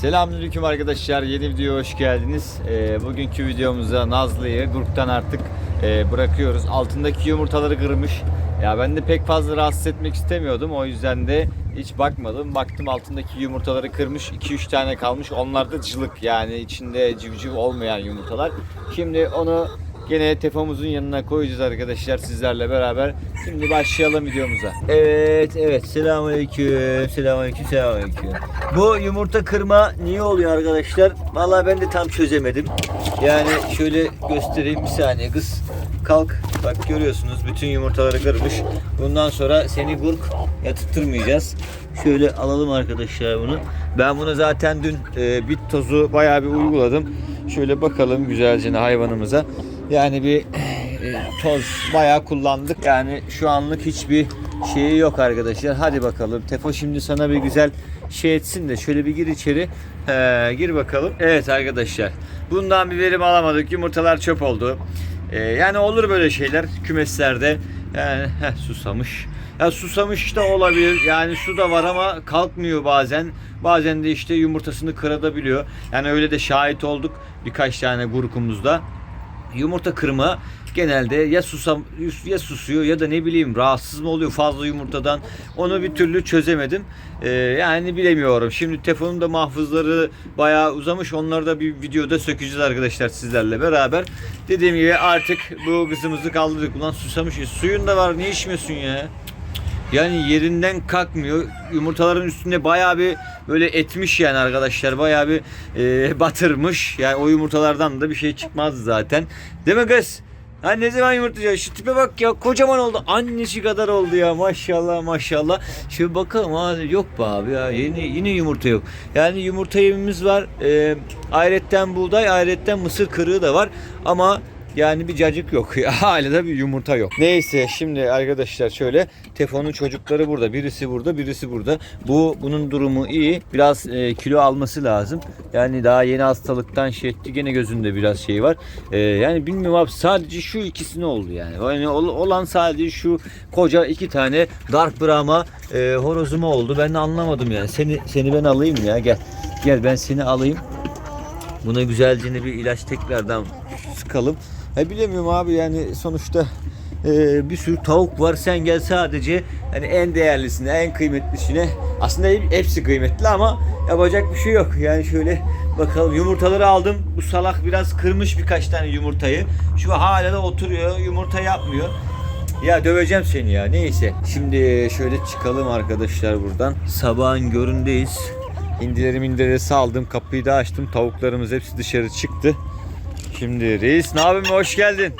Selamünaleyküm arkadaşlar. Yeni videoya hoş geldiniz. Ee, bugünkü videomuzda Nazlı'yı Gurk'tan artık e, bırakıyoruz. Altındaki yumurtaları kırmış. Ya ben de pek fazla rahatsız etmek istemiyordum. O yüzden de hiç bakmadım. Baktım altındaki yumurtaları kırmış. 2-3 tane kalmış. Onlar da cılık yani içinde civciv olmayan yumurtalar. Şimdi onu Gene tefomuzun yanına koyacağız arkadaşlar sizlerle beraber. Şimdi başlayalım videomuza. Evet, evet. Selamünaleyküm. Selamünaleyküm. Selamünaleyküm. Bu yumurta kırma niye oluyor arkadaşlar? Vallahi ben de tam çözemedim. Yani şöyle göstereyim bir saniye kız. Kalk. Bak görüyorsunuz bütün yumurtaları kırmış. Bundan sonra seni gurk yatırtmayacağız. Şöyle alalım arkadaşlar bunu. Ben bunu zaten dün e, bit tozu bayağı bir uyguladım. Şöyle bakalım güzelce hayvanımıza. Yani bir e, toz bayağı kullandık. Yani şu anlık hiçbir şeyi yok arkadaşlar. Hadi bakalım. Tefo şimdi sana bir güzel şey etsin de şöyle bir gir içeri. Ee, gir bakalım. Evet arkadaşlar. Bundan bir verim alamadık. Yumurtalar çöp oldu. Ee, yani olur böyle şeyler kümeslerde. Yani heh, susamış. Ya susamış da olabilir. Yani su da var ama kalkmıyor bazen. Bazen de işte yumurtasını kıradabiliyor. Yani öyle de şahit olduk birkaç tane gurkumuzda yumurta kırma genelde ya susam ya susuyor ya da ne bileyim rahatsız mı oluyor fazla yumurtadan onu bir türlü çözemedim. Ee, yani bilemiyorum. Şimdi telefonun da mahfuzları bayağı uzamış. Onları da bir videoda sökeceğiz arkadaşlar sizlerle beraber. Dediğim gibi artık bu kızımızı kaldırdık. Ulan susamış. E, suyun da var. Niye içmiyorsun ya? Yani yerinden kalkmıyor. Yumurtaların üstünde bayağı bir böyle etmiş yani arkadaşlar. Bayağı bir e, batırmış. Yani o yumurtalardan da bir şey çıkmaz zaten. Değil mi kız? Ha ne zaman yumurtlayacak? Şu tipe bak ya kocaman oldu. Annesi kadar oldu ya maşallah maşallah. Şöyle bakalım ha yok be abi ya yeni yine yumurta yok. Yani yumurta yemimiz var. E, ayretten buğday, ayretten mısır kırığı da var. Ama yani bir cacık yok. Da bir yumurta yok. Neyse şimdi arkadaşlar şöyle Tefon'un çocukları burada. Birisi burada, birisi burada. Bu bunun durumu iyi. Biraz e, kilo alması lazım. Yani daha yeni hastalıktan şey etti. Gene gözünde biraz şey var. E, yani bilmiyorum abi sadece şu ikisi ne oldu yani. Yani ol- olan sadece şu koca iki tane Dark Brahma e, horozuma oldu. Ben de anlamadım yani. Seni seni ben alayım ya gel. Gel ben seni alayım. Buna güzelce bir ilaç tekrardan sıkalım. Ya bilemiyorum abi yani sonuçta e, bir sürü tavuk var. Sen gel sadece hani en değerlisine, en kıymetlisine. Aslında hepsi kıymetli ama yapacak bir şey yok. Yani şöyle bakalım yumurtaları aldım. Bu salak biraz kırmış birkaç tane yumurtayı. Şu hala da oturuyor. Yumurta yapmıyor. Ya döveceğim seni ya. Neyse. Şimdi şöyle çıkalım arkadaşlar buradan. Sabahın göründeyiz. İndileri mindileri saldım. Kapıyı da açtım. Tavuklarımız hepsi dışarı çıktı. Şimdi reis ne yapayım hoş geldin.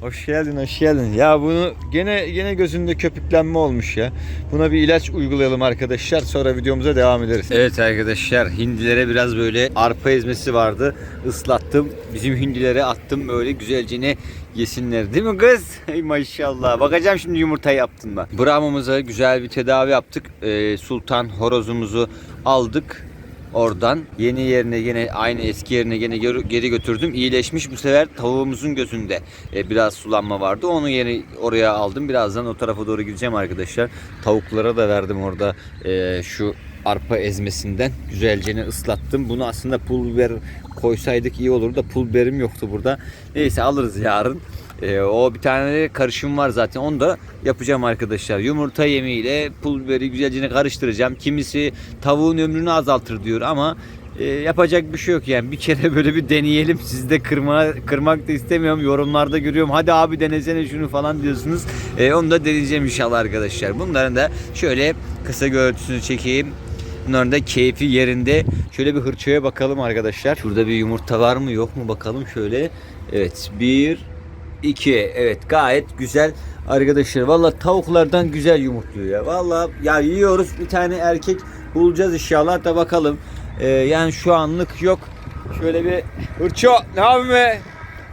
Hoş geldin, hoş geldin. Ya bunu gene gene gözünde köpüklenme olmuş ya. Buna bir ilaç uygulayalım arkadaşlar. Sonra videomuza devam ederiz. Evet arkadaşlar, hindilere biraz böyle arpa ezmesi vardı. Islattım. Bizim hindilere attım böyle güzelce ne yesinler. Değil mi kız? Ey maşallah. Bakacağım şimdi yumurta yaptın mı? Brahmamıza güzel bir tedavi yaptık. Ee, Sultan horozumuzu aldık. Oradan yeni yerine yine aynı eski yerine yine geri götürdüm. İyileşmiş bu sefer tavuğumuzun gözünde e, biraz sulanma vardı. Onu yeni oraya aldım. Birazdan o tarafa doğru gideceğim arkadaşlar. Tavuklara da verdim orada e, şu arpa ezmesinden güzelce ıslattım. Bunu aslında pul biber koysaydık iyi olurdu da pul biberim yoktu burada. Neyse alırız yarın. Ee, o bir tane de karışım var zaten. Onu da yapacağım arkadaşlar. Yumurta yemiyle pul biberi güzelce karıştıracağım. Kimisi tavuğun ömrünü azaltır diyor ama e, yapacak bir şey yok yani. Bir kere böyle bir deneyelim. Siz de kırma, kırmak da istemiyorum. Yorumlarda görüyorum. Hadi abi denesene şunu falan diyorsunuz. E, onu da deneyeceğim inşallah arkadaşlar. Bunların da şöyle kısa görüntüsünü çekeyim. Bunların da keyfi yerinde. Şöyle bir hırçaya bakalım arkadaşlar. Şurada bir yumurta var mı yok mu bakalım şöyle. Evet bir 2 evet gayet güzel arkadaşlar. Valla tavuklardan güzel yumurtluyor ya. Valla ya yiyoruz bir tane erkek bulacağız inşallah da bakalım. Ee, yani şu anlık yok. Şöyle bir hırço ne yapayım be?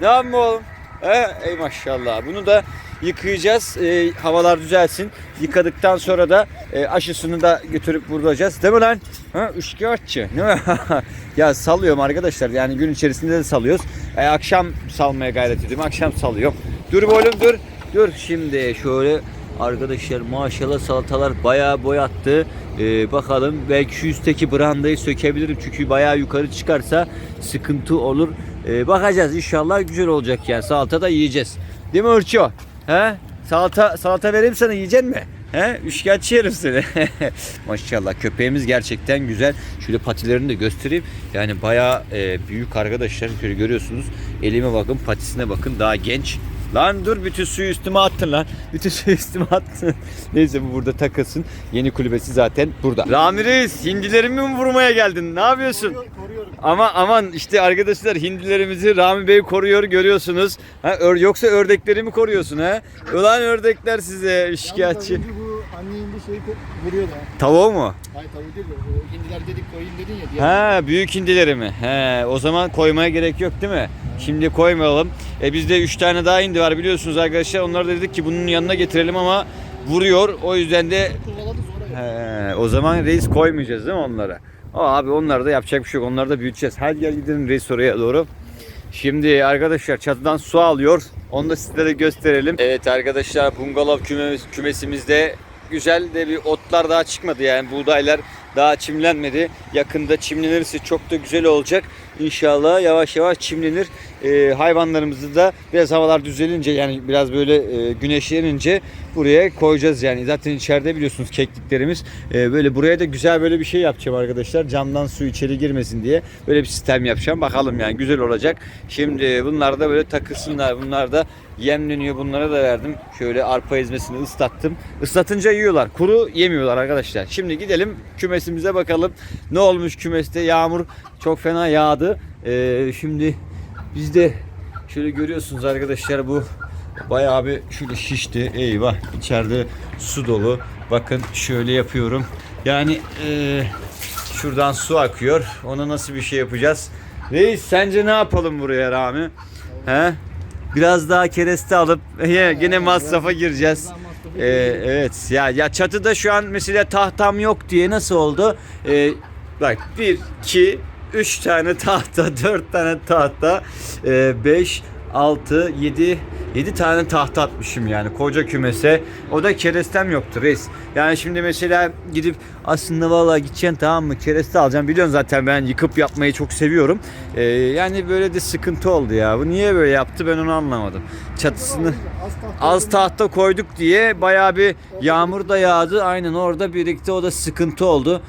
Ne yapayım oğlum? He? Ey maşallah. Bunu da yıkayacağız. Ee, havalar düzelsin. Yıkadıktan sonra da e, aşısını da götürüp vuracağız. Değil mi lan? Ha, üçkağıtçı. Değil mi? ya salıyorum arkadaşlar. Yani gün içerisinde de salıyoruz. E, akşam salmaya gayret ediyorum. Akşam salıyorum. Dur oğlum dur. Dur şimdi şöyle Arkadaşlar maşallah salatalar bayağı boy attı. Ee, bakalım belki şu üstteki brandayı sökebilirim. Çünkü bayağı yukarı çıkarsa sıkıntı olur. Ee, bakacağız inşallah güzel olacak yani. Salata da yiyeceğiz. Değil mi Urço? He? Salata salata vereyim sana yiyecek mi? He? Üçkağıtçı yerim seni. Maşallah köpeğimiz gerçekten güzel. Şöyle patilerini de göstereyim. Yani bayağı e, büyük arkadaşlar. Şöyle görüyorsunuz. Elime bakın patisine bakın daha genç. Lan dur bütün suyu üstüme attın lan. Bütün suyu üstüme attın. Neyse bu burada takılsın. Yeni kulübesi zaten burada. Rami Reis hindilerimi mi vurmaya geldin? Ne yapıyorsun? Ama aman işte arkadaşlar hindilerimizi Rami Bey koruyor görüyorsunuz. Ha, ör, yoksa ördekleri mi koruyorsun ha? Ulan ördekler size şikayetçi. Bu anne hindi şeyi ko- vuruyordu ha. Tavuğu mu? Hayır tavuğu değil de o hindiler dedik koyun dedin ya. diğer- Ha büyük hindileri mi? He o zaman koymaya gerek yok değil mi? Şimdi koymayalım. E bizde 3 tane daha hindi var biliyorsunuz arkadaşlar. Onları da dedik ki bunun yanına getirelim ama vuruyor. O yüzden de Kovaladı sonra. He, o zaman reis koymayacağız değil mi onlara? O abi onları da yapacak bir şey yok. Onları da büyüteceğiz. Hadi gel gidelim reis oraya doğru. Şimdi arkadaşlar çatıdan su alıyor. Onu da sizlere gösterelim. Evet arkadaşlar bungalov küme, kümesimizde güzel de bir otlar daha çıkmadı yani buğdaylar daha çimlenmedi. Yakında çimlenirse çok da güzel olacak. İnşallah yavaş yavaş çimlenir. Ee, hayvanlarımızı da biraz havalar düzelince yani biraz böyle e, güneşlenince buraya koyacağız yani. Zaten içeride biliyorsunuz kekliklerimiz. Ee, böyle buraya da güzel böyle bir şey yapacağım arkadaşlar. Camdan su içeri girmesin diye böyle bir sistem yapacağım. Bakalım yani güzel olacak. Şimdi bunlar da böyle takılsınlar. Bunlar da yemleniyor. Bunlara da verdim. Şöyle arpa ezmesini ıslattım. Islatınca yiyorlar. Kuru yemiyorlar arkadaşlar. Şimdi gidelim kümesimize bakalım. Ne olmuş kümeste? Yağmur çok fena yağdı. Ee, şimdi biz de şöyle görüyorsunuz arkadaşlar bu bayağı bir şöyle şişti. Eyvah içeride su dolu. Bakın şöyle yapıyorum. Yani eee, şuradan su akıyor. Ona nasıl bir şey yapacağız? Reis sence ne yapalım buraya Rami? He? Biraz daha kereste alıp yine masrafa gireceğiz. Ee, evet ya ya çatıda şu an mesela tahtam yok diye nasıl oldu? Ee, bak 1 2 3 tane tahta, 4 tane tahta, 5 6 7 7 tane tahta atmışım yani koca kümese. O da kerestem yoktu reis. Yani şimdi mesela gidip aslında vallahi gideceksin tamam mı kereste alacağım. Biliyorsun zaten ben yıkıp yapmayı çok seviyorum. Ee, yani böyle de sıkıntı oldu ya. Bu niye böyle yaptı ben onu anlamadım. Çatısını Az tahta. koyduk diye bayağı bir yağmur da yağdı. Aynen orada birlikte o da sıkıntı oldu.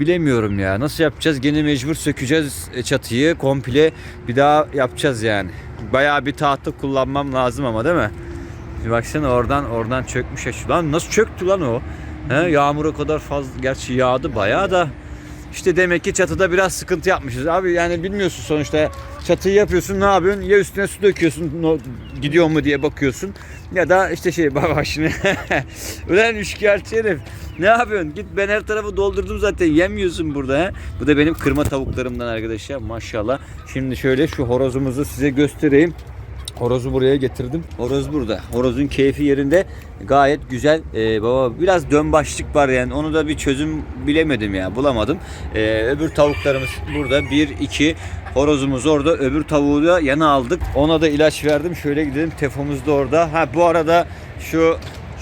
Bilemiyorum ya. Nasıl yapacağız? Gene mecbur sökeceğiz e, çatıyı komple. Bir daha yapacağız yani. Bayağı bir tahta kullanmam lazım ama değil mi? Bir baksana oradan oradan çökmüş ya. Şu- Lan nasıl çöktü lan o? He, yağmur kadar fazla gerçi yağdı bayağı da. İşte demek ki çatıda biraz sıkıntı yapmışız. Abi yani bilmiyorsun sonuçta çatıyı yapıyorsun ne yapıyorsun? Ya üstüne su döküyorsun gidiyor mu diye bakıyorsun. Ya da işte şey baba şimdi. Ulan üçkağıtçı herif. Ne yapıyorsun? Git ben her tarafı doldurdum zaten yemiyorsun burada. He? Bu da benim kırma tavuklarımdan arkadaşlar maşallah. Şimdi şöyle şu horozumuzu size göstereyim. Horozu buraya getirdim. Horoz burada. Horozun keyfi yerinde. Gayet güzel. Ee, baba biraz dön başlık var yani. Onu da bir çözüm bilemedim ya. Bulamadım. Ee, öbür tavuklarımız burada. Bir, iki. Horozumuz orada. Öbür tavuğu da yana aldık. Ona da ilaç verdim. Şöyle gidelim. Tefomuz da orada. Ha bu arada şu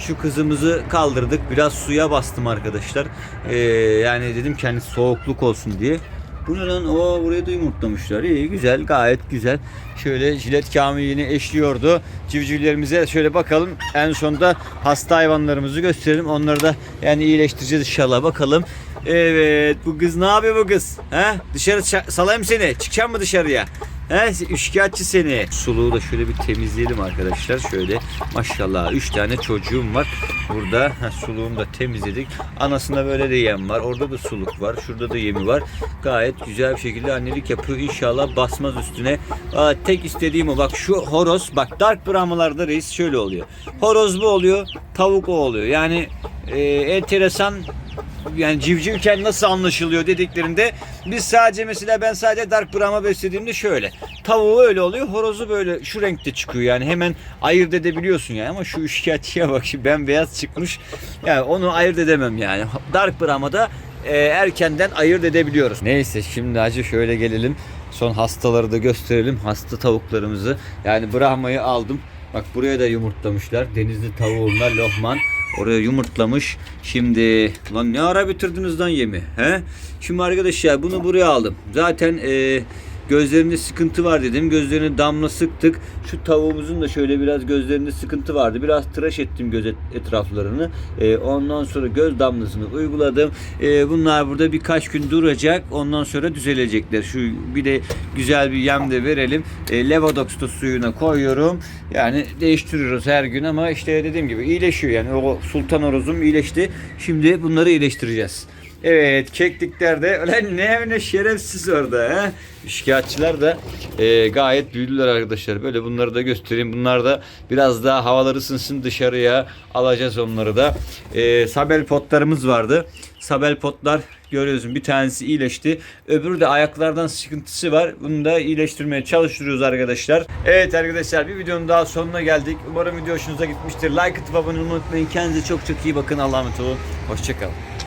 şu kızımızı kaldırdık. Biraz suya bastım arkadaşlar. Ee, yani dedim kendisi soğukluk olsun diye. Bu ne lan? Oo buraya da yumurtlamışlar. İyi güzel gayet güzel. Şöyle jilet kamilini eşliyordu. Civcivlerimize şöyle bakalım. En sonunda hasta hayvanlarımızı gösterelim. Onları da yani iyileştireceğiz inşallah bakalım. Evet bu kız ne yapıyor bu kız? He? Dışarı salayım seni. Çıkacak mı dışarıya? He, üçkağıtçı seni. Suluğu da şöyle bir temizleyelim arkadaşlar. Şöyle maşallah 3 tane çocuğum var. Burada ha, suluğunu da temizledik. Anasında böyle de yem var. Orada da suluk var. Şurada da yemi var. Gayet güzel bir şekilde annelik yapıyor. İnşallah basmaz üstüne. Aa, tek istediğim o. Bak şu horoz. Bak dark brahmalarda reis şöyle oluyor. Horoz bu oluyor. Tavuk o oluyor. Yani e, enteresan yani civcivken nasıl anlaşılıyor dediklerinde biz sadece mesela ben sadece Dark Brahma beslediğimde şöyle. Tavuğu öyle oluyor, horozu böyle şu renkte çıkıyor yani hemen ayırt edebiliyorsun yani ama şu üçkağıtçıya bak şimdi ben beyaz çıkmış. Yani onu ayırt edemem yani. Dark Brahma'da e, erkenden ayırt edebiliyoruz. Neyse şimdi acı şöyle gelelim. Son hastaları da gösterelim. Hasta tavuklarımızı. Yani Brahma'yı aldım. Bak buraya da yumurtlamışlar. Denizli tavuğunlar Lohman. Oraya yumurtlamış. Şimdi lan ne ara bitirdiniz lan yemi? He? Şimdi arkadaşlar bunu buraya aldım. Zaten e, gözlerinde sıkıntı var dedim. Gözlerine damla sıktık. Şu tavuğumuzun da şöyle biraz gözlerinde sıkıntı vardı. Biraz tıraş ettim göz et- etraflarını. E, ondan sonra göz damlasını uyguladım. E, bunlar burada birkaç gün duracak. Ondan sonra düzelecekler. Şu bir de güzel bir yem de verelim. E, Levodox da suyuna koyuyorum. Yani değiştiriyoruz her gün ama işte dediğim gibi iyileşiyor. Yani o sultan horozum iyileşti. Şimdi bunları iyileştireceğiz. Evet keklikler de ulan ne ne şerefsiz orada he. Şikayetçiler de e, gayet büyüdüler arkadaşlar. Böyle bunları da göstereyim. Bunlar da biraz daha havaları ısınsın dışarıya alacağız onları da. E, sabel potlarımız vardı. Sabel potlar görüyorsun bir tanesi iyileşti. Öbürü de ayaklardan sıkıntısı var. Bunu da iyileştirmeye çalıştırıyoruz arkadaşlar. Evet arkadaşlar bir videonun daha sonuna geldik. Umarım video hoşunuza gitmiştir. Like atıp abone olmayı unutmayın. Kendinize çok çok iyi bakın. Allah'a emanet olun. Hoşçakalın.